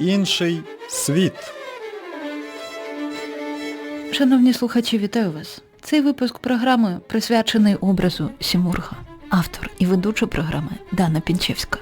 Інший світ. Шановні слухачі, вітаю вас. Цей випуск програми присвячений образу Сімурга, автор і ведуча програми Дана Пінчевська.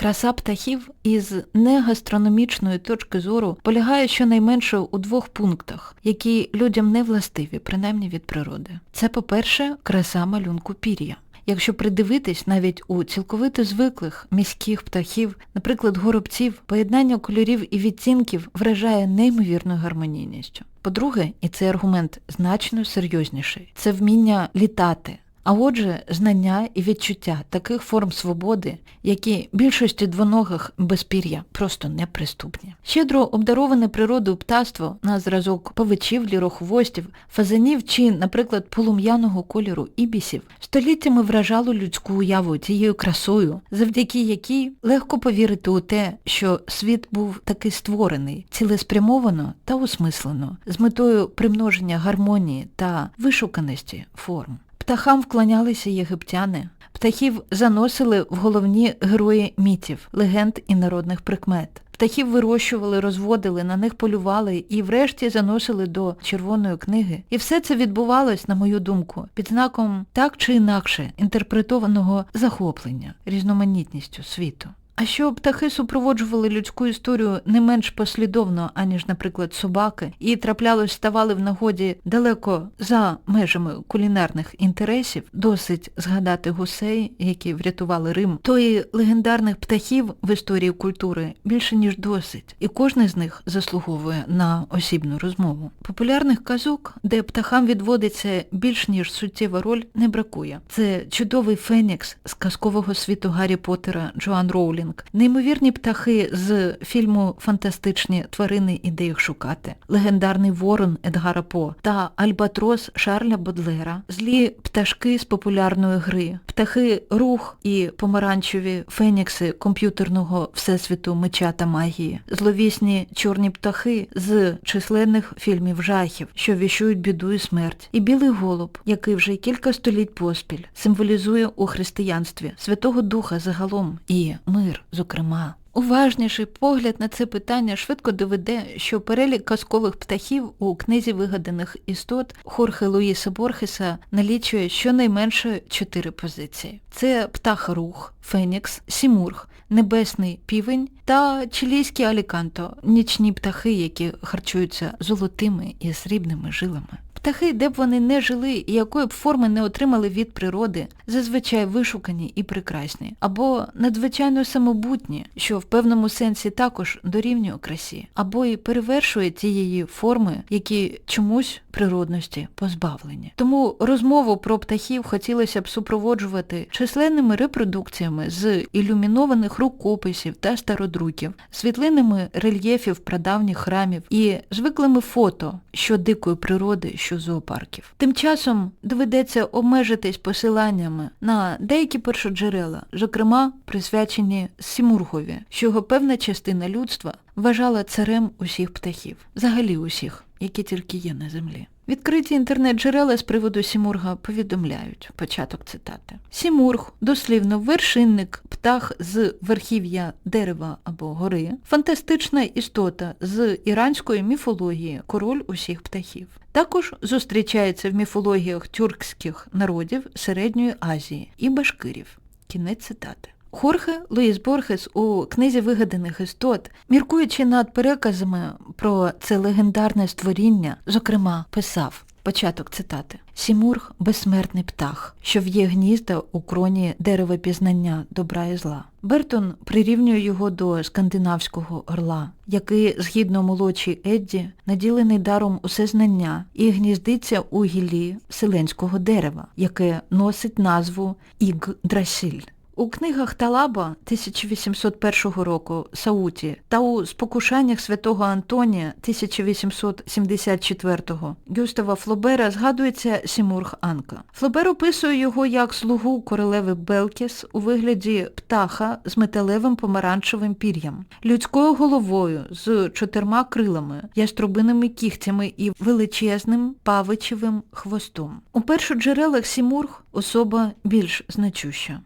Краса птахів із негастрономічної точки зору полягає щонайменше у двох пунктах, які людям не властиві, принаймні від природи. Це, по-перше, краса малюнку пір'я. Якщо придивитись навіть у цілковито звиклих міських птахів, наприклад, горобців, поєднання кольорів і відтінків вражає неймовірною гармонійністю. По-друге, і цей аргумент значно серйозніший, це вміння літати. А отже, знання і відчуття таких форм свободи, які більшості двоногих безпір'я просто неприступні. Щедро обдароване природою птаство на зразок павичів, лірохвостів, фазанів чи, наприклад, полум'яного кольору ібісів, століттями вражало людську уяву цією красою, завдяки якій легко повірити у те, що світ був таки створений, цілеспрямовано та осмислено, з метою примноження гармонії та вишуканості форм. Птахам вклонялися єгиптяни. Птахів заносили в головні герої мітів, легенд і народних прикмет. Птахів вирощували, розводили, на них полювали і врешті заносили до червоної книги. І все це відбувалось, на мою думку, під знаком так чи інакше інтерпретованого захоплення, різноманітністю світу. А що птахи супроводжували людську історію не менш послідовно, аніж, наприклад, собаки, і траплялось ставали в нагоді далеко за межами кулінарних інтересів, досить згадати гусей, які врятували Рим, то і легендарних птахів в історії культури більше ніж досить, і кожен з них заслуговує на осібну розмову. Популярних казок, де птахам відводиться більш ніж суттєва роль, не бракує. Це чудовий фенікс з казкового світу Гаррі Поттера Джоан Роулінг, неймовірні птахи з фільму Фантастичні тварини і де їх шукати, легендарний ворон Едгара По та Альбатрос Шарля Бодлера, злі пташки з популярної гри, птахи рух і помаранчеві фенікси комп'ютерного всесвіту меча та магії, зловісні чорні птахи з численних фільмів жахів, що віщують біду і смерть, і білий голуб, який вже кілька століть поспіль символізує у християнстві Святого Духа загалом. І мир зокрема. Уважніший погляд на це питання швидко доведе, що перелік казкових птахів у книзі вигаданих істот Хорхе Луїса Борхеса налічує щонайменше чотири позиції. Це птах-рух, фенікс, сімург, небесний півень та чилійський аліканто, нічні птахи, які харчуються золотими і срібними жилами. Птахи, де б вони не жили і якої б форми не отримали від природи, зазвичай вишукані і прекрасні, або надзвичайно самобутні, що в певному сенсі також дорівнює красі, або і перевершує тієї форми, які чомусь природності позбавлені. Тому розмову про птахів хотілося б супроводжувати численними репродукціями з ілюмінованих рукописів та стародруків, світлинами рельєфів прадавніх храмів і звиклими фото, що дикої природи, що зоопарків. Тим часом доведеться обмежитись посиланнями на деякі першоджерела, зокрема присвячені Сімургові, що його певна частина людства вважала царем усіх птахів, взагалі усіх, які тільки є на землі. Відкриті інтернет-джерела з приводу Сімурга повідомляють, початок цитати. Сімург, дослівно вершинник, птах з верхів'я дерева або гори, фантастична істота з іранської міфології, король усіх птахів. Також зустрічається в міфологіях тюркських народів Середньої Азії і башкирів. Кінець цитати. Хорхе Луїс Борхес у книзі вигаданих істот, міркуючи над переказами про це легендарне створіння, зокрема, писав початок цитати Сімург безсмертний птах, що в'є гнізда у кроні дерева пізнання добра і зла. Бертон прирівнює його до скандинавського орла, який, згідно молодшій Едді, наділений даром усе знання і гніздиться у гіллі селенського дерева, яке носить назву Ігдрасіль. У книгах Талаба 1801 року Сауті та у спокушаннях святого Антонія 1874 Гюстава Флобера згадується Сімург Анка. Флобер описує його як слугу королеви Белкіс у вигляді птаха з металевим помаранчевим пір'ям, людською головою з чотирма крилами, яструбиними кігтями і величезним павичевим хвостом. У першоджерелах Сімург особа більш значуща.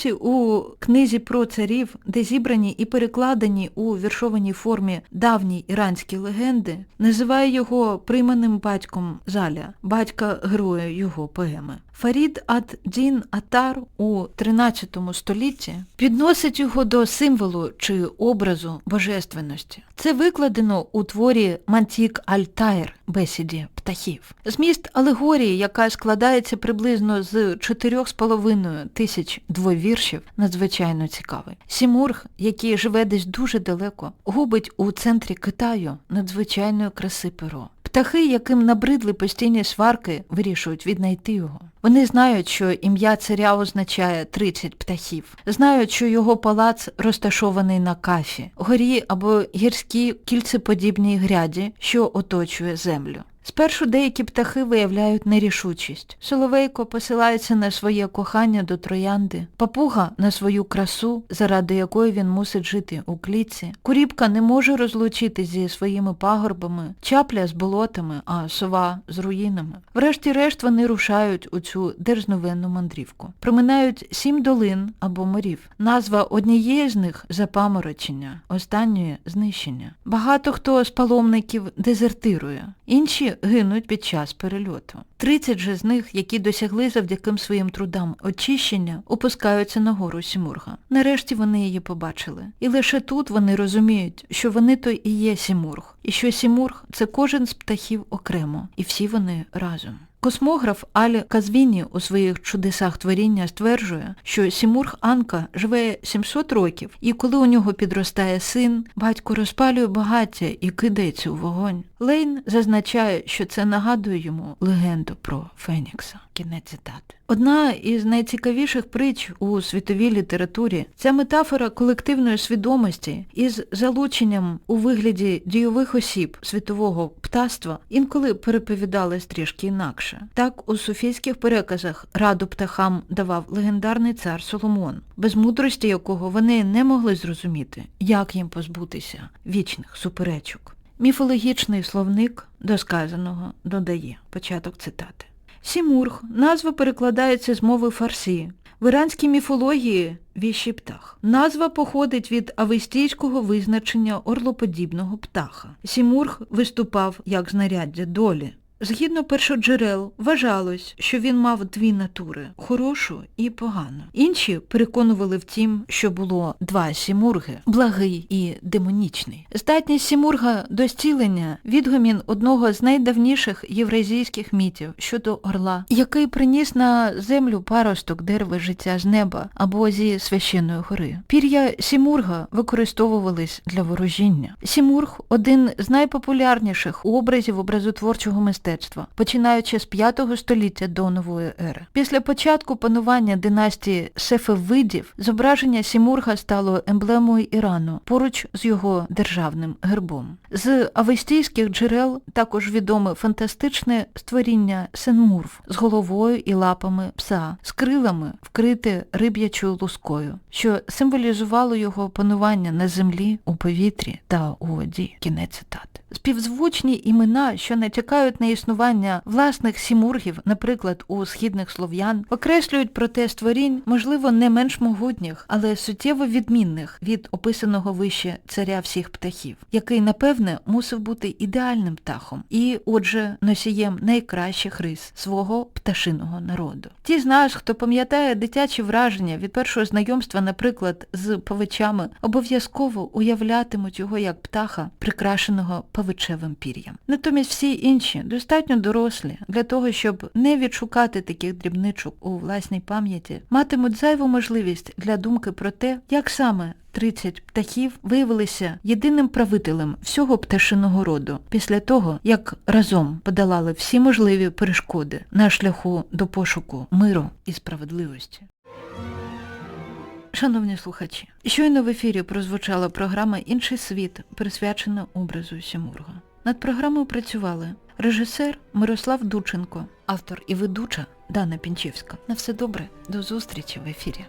Фірдоусі у книзі про царів, де зібрані і перекладені у віршованій формі давні іранські легенди, називає його прийманим батьком Заля, батька героя його поеми. Фарід ад-Дін Атар у 13 столітті підносить його до символу чи образу божественності. Це викладено у творі Мантік Аль-Тайр бесіді птахів. Зміст алегорії, яка складається приблизно з 4,5 тисяч двовіршів, надзвичайно цікавий. Сімург, який живе десь дуже далеко, губить у центрі Китаю надзвичайної краси перо. Птахи, яким набридли постійні сварки, вирішують віднайти його. Вони знають, що ім'я царя означає 30 птахів. Знають, що його палац розташований на кафі, горі або гірській кільцеподібній гряді, що оточує землю. Спершу деякі птахи виявляють нерішучість. Соловейко посилається на своє кохання до троянди, папуга на свою красу, заради якої він мусить жити у клітці. Куріпка не може розлучитись зі своїми пагорбами, чапля з болотами, а сова з руїнами. Врешті-решт вони рушають у цю дерзновенну мандрівку. Проминають сім долин або морів. Назва однієї з них запаморочення, останньої знищення. Багато хто з паломників дезертирує, інші гинуть під час перельоту. 30 же з них, які досягли завдяки своїм трудам очищення, опускаються на гору Сімурга. Нарешті вони її побачили. І лише тут вони розуміють, що вони то і є Сімург, і що Сімург це кожен з птахів окремо, і всі вони разом. Космограф Аль Казвіні у своїх чудесах творіння стверджує, що Сімург Анка живе 700 років, і коли у нього підростає син, батько розпалює багаття і кидається у вогонь. Лейн зазначає, що це нагадує йому легенду про Фенікса. Кінець цитати. Одна із найцікавіших притч у світовій літературі ця метафора колективної свідомості із залученням у вигляді дійових осіб світового птаства інколи переповідалась трішки інакше. Так, у суфійських переказах раду птахам давав легендарний цар Соломон, без мудрості якого вони не могли зрозуміти, як їм позбутися вічних суперечок. Міфологічний словник до сказаного додає початок цитати. Сімург назва перекладається з мови фарсі. В іранській міфології віщий птах. Назва походить від авестійського визначення орлоподібного птаха. Сімург виступав як знаряддя долі. Згідно першоджерел, вважалось, що він мав дві натури хорошу і погану. Інші переконували втім, що було два сімурги благий і демонічний. Здатність сімурга до зцілення відгомін одного з найдавніших євразійських мітів щодо орла, який приніс на землю паросток дерева життя з неба або зі священної гори. Пір'я сімурга використовувались для ворожіння. Сімург один з найпопулярніших образів образотворчого мистецтва мистецтва, починаючи з 5 століття до нової ери. Після початку панування династії Сефевидів зображення Сімурга стало емблемою Ірану поруч з його державним гербом. З авестійських джерел також відоме фантастичне створіння Сенмурв з головою і лапами пса, з крилами, вкрите риб'ячою лускою, що символізувало його панування на землі, у повітрі та у воді. Кінець цитати. Співзвучні імена, що натякають на існування власних сімургів, наприклад, у східних слов'ян, окреслюють проте створінь, можливо, не менш могутніх, але суттєво відмінних від описаного вище царя всіх птахів, який, напевне, мусив бути ідеальним птахом і, отже, носієм найкращих рис свого пташиного народу. Ті з нас, хто пам'ятає дитячі враження від першого знайомства, наприклад, з павичами, обов'язково уявлятимуть його як птаха, прикрашеного павичевим пір'ям. Натомість всі інші достатньо дорослі для того, щоб не відшукати таких дрібничок у власній пам'яті, матимуть зайву можливість для думки про те, як саме 30 птахів виявилися єдиним правителем всього пташиного роду після того, як разом подолали всі можливі перешкоди на шляху до пошуку миру і справедливості. Шановні слухачі, щойно в ефірі прозвучала програма Інший світ, присвячена образу Сімурга. Над програмою працювали режисер Мирослав Дученко, автор і ведуча Дана Пінчевська. На все добре, до зустрічі в ефірі.